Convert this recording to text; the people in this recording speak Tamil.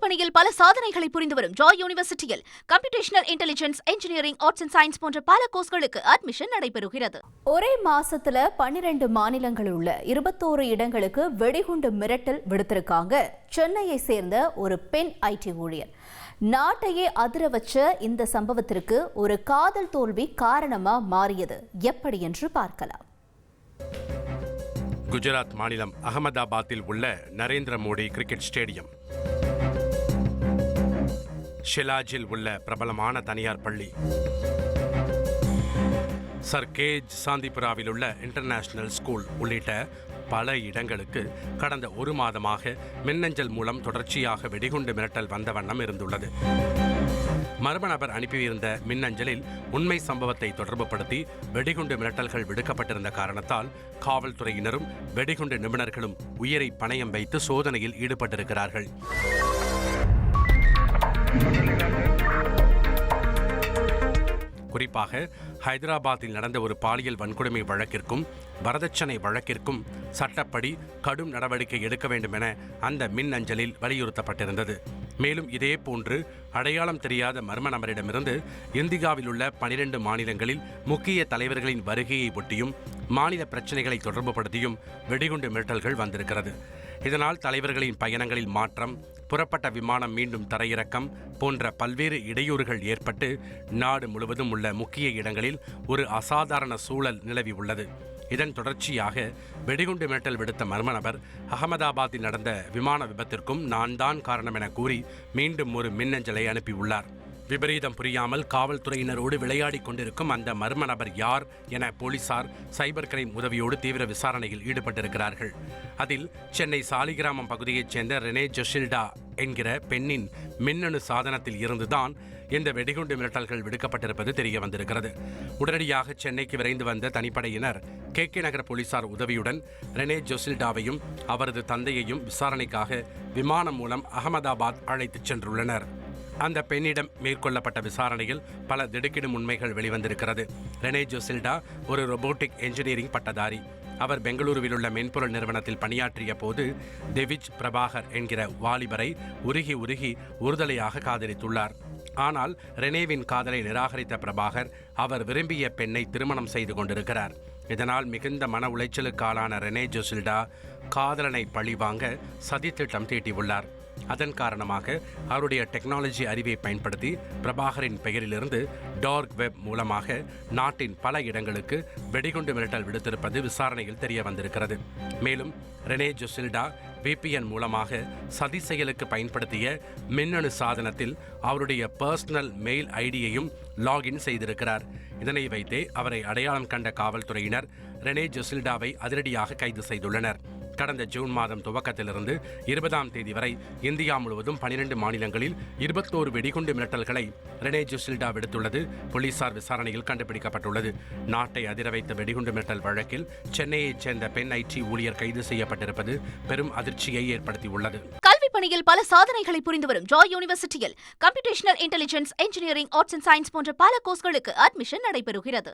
பணியில் பல சாதனைகளை புரிந்து வரும் ஜாய் யூனிவர்சிட்டியில் computational intelligence engineering arts and science போன்ற பல கோர்ஸ்களுக்கு அட்மிஷன் நடைபெறுகிறது. ஒரே மாசத்துல பன்னிரண்டு மாநிலங்களில் உள்ள இருபத்தோரு இடங்களுக்கு வெடிகுண்டு மிரட்டல் விடுத்திருக்காங்க. சென்னையை சேர்ந்த ஒரு பெண் ஐடி ஊழியர். நாட்டையே அதிர வச்ச இந்த சம்பவத்திற்கு ஒரு காதல் தோல்வி காரணமா மாறியது எப்படி என்று பார்க்கலாம். குஜராத் மாநிலம் அகமதாபாத்தில் உள்ள நரேந்திர மோடி கிரிக்கெட் ஸ்டேடியம். ஷிலாஜில் உள்ள பிரபலமான தனியார் பள்ளி. சர்கேஜ் சாந்திபுராவில் உள்ள இன்டர்நேஷனல் ஸ்கூல் உள்ளிட்ட பல இடங்களுக்கு கடந்த ஒரு மாதமாக மின்னஞ்சல் மூலம் தொடர்ச்சியாக வெடிகுண்டு மிரட்டல் வந்த வண்ணம் இருந்துள்ளது. மர்ம நபர் அனுப்பியிருந்த மின்னஞ்சலில் உண்மை சம்பவத்தை தொடர்புபடுத்தி வெடிகுண்டு மிரட்டல்கள் விடுக்கப்பட்டிருந்த காரணத்தால் காவல்துறையினரும் வெடிகுண்டு நிபுணர்களும் உயிரை பணயம் வைத்து சோதனையில் ஈடுபட்டிருக்கிறார்கள். குறிப்பாக ஹைதராபாத்தில் நடந்த ஒரு பாலியல் வன்கொடுமை வழக்கிற்கும் வரதட்சணை வழக்கிற்கும் சட்டப்படி கடும் நடவடிக்கை எடுக்க வேண்டும் என அந்த மின் அஞ்சலில் வலியுறுத்தப்பட்டிருந்தது. மேலும் இதே போன்று அடையாளம் தெரியாத மர்ம நபரிடமிருந்து இந்தியாவில் உள்ள பனிரெண்டு மாநிலங்களில் முக்கிய தலைவர்களின் வருகையை ஒட்டியும் மாநில பிரச்சனைகளை தொடர்புபடுத்தியும் வெடிகுண்டு மிரட்டல்கள் வந்திருக்கிறது. இதனால் தலைவர்களின் பயணங்களில் மாற்றம் புறப்பட்ட விமானம் மீண்டும் தரையிறக்கம் போன்ற பல்வேறு இடையூறுகள் ஏற்பட்டு நாடு முழுவதும் உள்ள முக்கிய இடங்களில் ஒரு அசாதாரண சூழல் நிலவி உள்ளது. இதன் தொடர்ச்சியாக வெடிகுண்டு மிரட்டல் விடுத்த மர்ம நபர் அகமதாபாத்தில் நடந்த விமான விபத்திற்கும் நான் தான் காரணம் என கூறி மீண்டும் ஒரு மின்னஞ்சலை அனுப்பியுள்ளார். விபரீதம் புரியாமல் காவல்துறையினரோடு விளையாடிக் கொண்டிருக்கும் அந்த மர்ம நபர் யார் என போலீசார் சைபர் கிரைம் உதவியோடு தீவிர விசாரணையில் ஈடுபட்டிருக்கிறார்கள். அதில் சென்னை சாலிகிராமம் பகுதியைச் சேர்ந்த ரெனே ஜொஷில்டா என்கிற பெண்ணின் மின்னணு சாதனத்தில் இருந்துதான் இந்த வெடிகுண்டு மிரட்டல்கள் விடுக்கப்பட்டிருப்பது தெரிய வந்திருக்கிறது. உடனடியாக சென்னைக்கு விரைந்து வந்த தனிப்படையினர் கே கே நகர போலீசார் உதவியுடன் ரெனே ஜொசில்டாவையும் அவரது தந்தையையும் விசாரணைக்காக விமானம் மூலம் அகமதாபாத் அழைத்துச் சென்றுள்ளனர். அந்த பெண்ணிடம் மேற்கொள்ளப்பட்ட விசாரணையில் பல திடுக்கிடும் உண்மைகள் வெளிவந்திருக்கிறது. ரெனே ஜோசில்டா ஒரு ரொபோட்டிக் என்ஜினியரிங் பட்டதாரி. அவர் பெங்களூருவில் உள்ள மென்பொருள் நிறுவனத்தில் பணியாற்றிய போது டெவிஜ் பிரபாகர் என்கிற வாலிபரை உருகி உருகி உறுதலையாக காதலித்துள்ளார். ஆனால் ரெனேவின் காதலை நிராகரித்த பிரபாகர் அவர் விரும்பிய பெண்ணை திருமணம் செய்து கொண்டிருக்கிறார். இதனால் மிகுந்த மன உளைச்சலுக்கு ஆளான ரெனே ஜோசில்டா காதலனை பழிவாங்க சதித்திட்டம் தீட்டியுள்ளார். அதன் காரணமாக அவருடைய டெக்னாலஜி அறிவை பயன்படுத்தி பிரபாகரின் பெயரிலிருந்து டார்க் வெப் மூலமாக நாட்டின் பல இடங்களுக்கு வெடிகுண்டு மிரட்டல் விடுத்திருப்பது விசாரணையில் தெரிய வந்திருக்கிறது. மேலும் ரெனே ஜொசில்டா விபிஎன் மூலமாக சதி செயலுக்கு பயன்படுத்திய மின்னணு சாதனத்தில் அவருடைய பர்சனல் மெயில் ஐடியையும் லாகின் செய்திருக்கிறார். இதனை வைத்தே அவரை அடையாளம் கண்ட காவல்துறையினர் ரெனே ஜொசில்டாவை அதிரடியாக கைது செய்துள்ளனர். கடந்த ஜூன் மாதம் துவக்கத்திலிருந்து இருபதாம் தேதி வரை இந்தியா முழுவதும் பனிரெண்டு மாநிலங்களில் இருபத்தோரு வெடிகுண்டு மிரட்டல்களை ரெனே ஜுசில்டா விடுத்துள்ளது. போலீசார் விசாரணையில் கண்டுபிடிக்கப்பட்டுள்ளது. நாட்டை அதிர வைத்த வெடிகுண்டு மிரட்டல் வழக்கில் சென்னையைச் சேர்ந்த பெண் ஐடி ஊழியர் கைது செய்யப்பட்டிருப்பது பெரும் அதிர்ச்சியை ஏற்படுத்தியுள்ளது. கல்வி பணியில் பல சாதனைகளை புரிந்து வரும் ஜாய் யூனிவர்சிட்டியில் computational intelligence engineering arts and science போன்ற பல கோர்ஸ்களுக்கு அட்மிஷன் நடைபெறுகிறது.